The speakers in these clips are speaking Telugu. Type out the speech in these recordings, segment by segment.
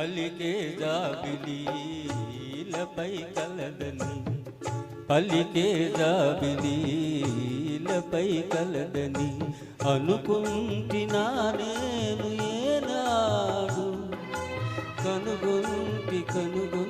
పలికే జాబిలీలపై కలదని. పలికే జాబిలీలపై కలదని. అనుకుంటినా నేను ఏనాడు? కనుగొంటి కనుగొంటి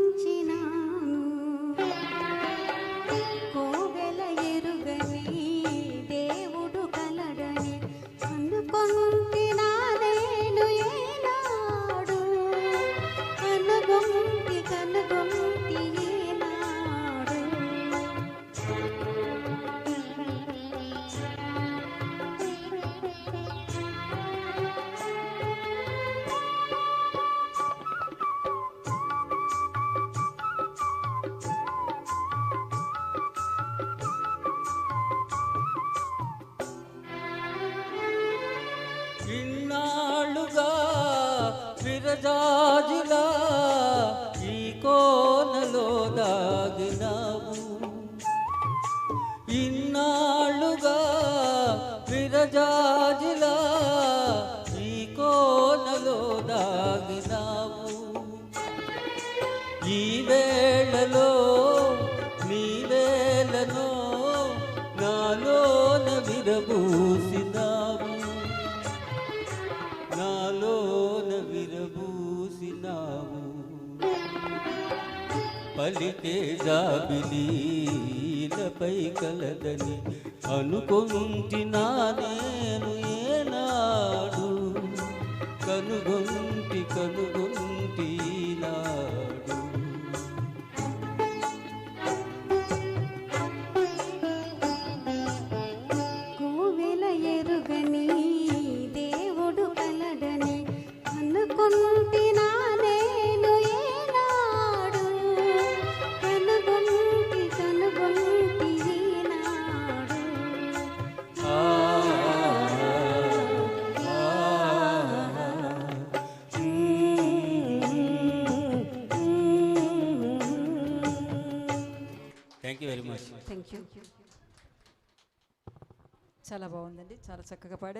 విరజాజులా ఈ కోనలో దాగినావు. ఇన్నాళ్ళుగా విరజాజులా ఈ కోనలో దాగినావు. ఈ వేళలో పలికే జాబిలీలపై కలదని అనుకుంటినా నేను thank you very much thank you చాలా బాగుందండి. చాలా చక్కగా పాడారు.